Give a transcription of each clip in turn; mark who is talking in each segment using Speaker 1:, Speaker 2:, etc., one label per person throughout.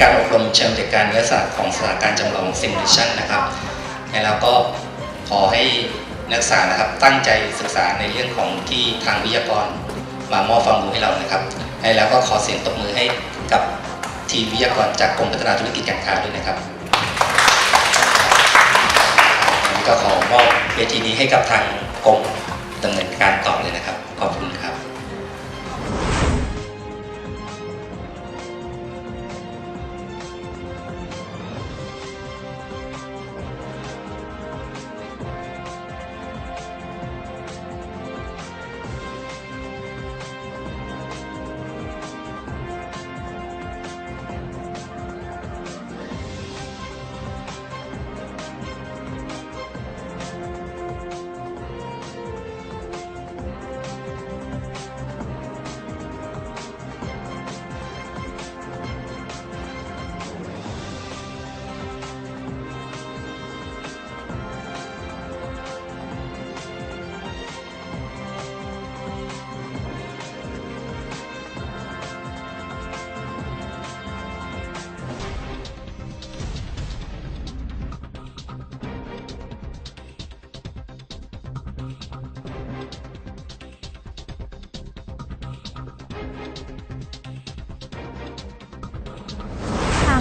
Speaker 1: การอบรมเชิงปฏิบัติการวิทยาศาสตร์ของสถานการณ์จำลอง simulation นะครับแล้วก็ขอให้นักศึกษานะครับตั้งใจศึกษาในเรื่องของที่ทางวิทยากรมามอบความรู้ให้เรานะครับแล้วก็ขอเสียงตบมือให้กับทีมวิทยากรจากกรมพัฒนาธุรกิจการค้าด้วยนะครับก็ขอมอบเวทีนี้ให้กับทางกรมดำเนินการต่อเลยนะครับ ขอบคุณครับ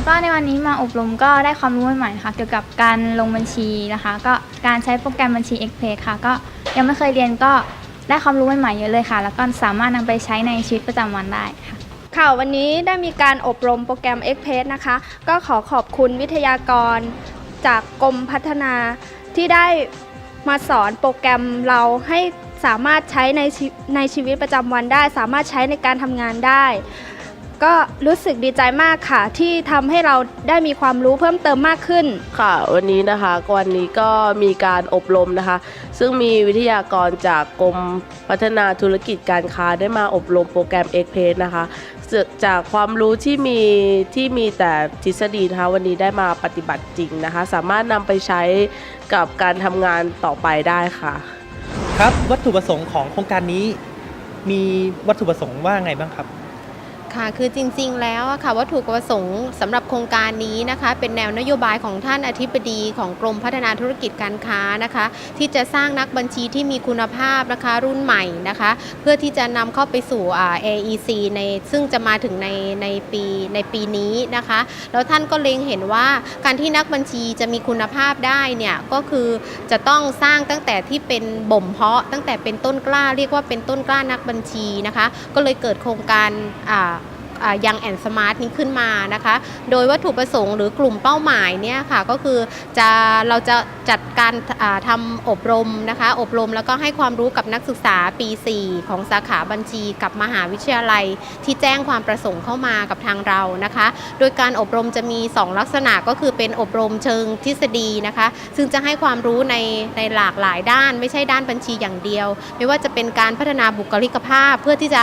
Speaker 2: ก็ในวันนี้มาอบรมก็ได้ความรู้ใหม่ๆค่ะ เกี่ยวกับการลงบัญชีนะคะ ก็การใช้โปรแกรมบัญชี Express ค่ะ ก็ยังไม่เคยเรียนก็ได้ความรู้ใหม่ๆเยอะเลยค่ะ แล้วก็สามารถนำไปใช้ในชีวิตประจำวันได้ค่ะ
Speaker 3: ค่ะวันนี้ได้มีการอบรมโปรแกรม e x p r e s s นะคะ ก็ขอขอบคุณวิทยากรจากกรมพัฒนาที่ได้มาสอนโปรแกรมเราให้สามารถใช้ในในชีวิตประจำวันได้ สามารถใช้ในการทำงานได้ ก็รู้สึกดีใจมากค่ะ ที่ทำให้เราได้มีความรู้เพิ่มเติมมากขึ้น
Speaker 4: ค่ะ วันนี้นะคะวันนี้ก็มีการอบรมนะคะ ซึ่งมีวิทยากรจากกรมพัฒนาธุรกิจการค้าได้มาอบรมโปรแกรม e x p r e s s นะคะซึ่งจากความรู้ที่มีที่มีแต่ทฤษฎีนะคะวันนี้ได้มาปฏิบัติจริงนะคะ สามารถนำไปใช้กับการทำงานต่อไปได้ค่ะ
Speaker 5: ครับวัตถุประสงค์ของโครงการนี้ มีวัตถุประสงค์ว่าไงบ้างครับ
Speaker 6: ค่ะคือจริงๆแล้วค่ะวัตถุประสงค์สำหรับโครงการนี้นะคะ เป็นแนวนโยบายของท่านอธิบดีของกรมพัฒนาธุรกิจการค้านะคะ ที่จะสร้างนักบัญชีที่มีคุณภาพนะคะรุ่นใหม่นะคะ เพื่อที่จะนำเข้าไปสู่อ่า AEC ในซึ่งจะมาถึงในในปีในปีนี้นะคะ แล้วท่านก็เล็งเห็นว่าการที่นักบัญชีจะมีคุณภาพได้เนี่ยก็คือจะต้องสร้างตั้งแต่ที่เป็นบ่มเพาะตั้งแต่เป็นต้นกล้าเรียกว่าเป็นต้นกล้านักบัญชีนะคะ ก็เลยเกิดโครงการอ่า ยังแอนสมาร์ทนี้ขึ้นมานะคะ โดยวัตถุประสงค์หรือกลุ่มเป้าหมายเนี่ยค่ะก็คือจะเราจะจัดการอ่าทำอบรมนะคะ อบรมแล้วก็ให้ความรู้กับนักศึกษาปี 4 ของสาขาบัญชีกับมหาวิทยาลัย ที่แจ้งความประสงค์เข้ามากับทางเรานะคะ โดยการอบรมจะมี 2 ลักษณะก็คือเป็นอบรมเชิงทฤษฎีนะคะ ซึ่งจะให้ความรู้ในในหลากหลายด้าน ไม่ใช่ด้านบัญชีอย่างเดียว ไม่ว่าจะเป็นการพัฒนาบุคลิกภาพเพื่อที่จะ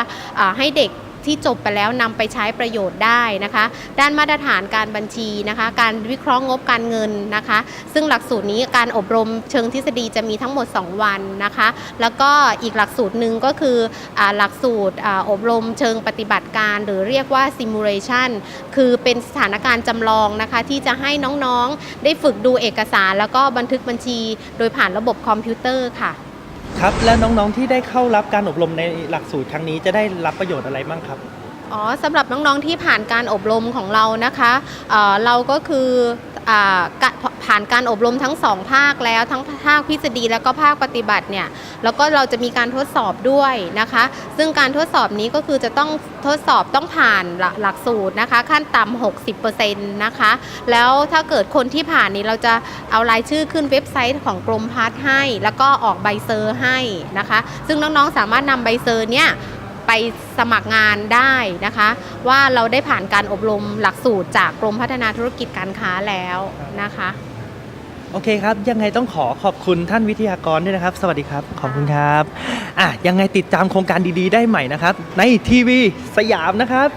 Speaker 6: ให้เด็ก ที่จบไปแล้วนำไปใช้ประโยชน์ได้นะคะ ด้านมาตรฐานการบัญชีนะคะ การวิเคราะห์งบการเงินนะคะ ซึ่งหลักสูตรนี้การอบรมเชิงทฤษฎีจะมีทั้งหมด 2 วันนะคะ แล้วก็อีกหลักสูตรหนึ่งก็คืออหลักสูตรออบรมเชิงปฏิบัติการ หรือเรียกว่า simulation คือเป็นสถานการณ์จำลองนะคะ ที่จะให้น้องๆ ได้ฝึกดูเอกสาร แล้วก็บันทึกบัญชี โดยผ่านระบบคอมพิวเตอร์ค่ะ
Speaker 5: ครับและน้องๆที่ได้เข้ารับการอบรมในหลักสูตรครั้งนี้จะได้รับประโยชน์อะไรบ้างครับ
Speaker 6: อ๋อสำหรับน้องๆที่ผ่านการอบรมของเรานะคะเเราก็คือ ผ่านการอบรมทั้งสองภาคแล้วทั้งภาคทฤษฎีแล้วก็ภาคปฏิบัติเนี่ยแล้วก็เราจะมีการทดสอบด้วยนะคะ ซึ่งการทดสอบนี้ก็คือจะต้องทดสอบต้องผ่านหลักหลักสูตรนะคะ ขั้นต่ำ60%นะคะ แล้วถ้าเกิดคนที่ผ่านนี้เราจะเอารายชื่อขึ้นเว็บไซต์ของกรมพัฒน์ให้ แล้วก็ออกใบเซอร์ให้นะคะ ซึ่งน้องๆสามารถนำใบเซอร์เนี่ย ไปสมัครงานได้นะคะ ว่าเราได้ผ่านการอบรมหลักสูตรจากกรมพัฒนาธุรกิจการค้าแล้วนะคะ
Speaker 5: โอเคครับ ยังไงต้องขอขอบคุณท่านวิทยากรด้วยนะครับ สวัสดีครับ ขอบคุณครับอะยังไงติดตามโครงการดีๆ ได้ใหม่นะครับ ในทีวีสยามนะครับ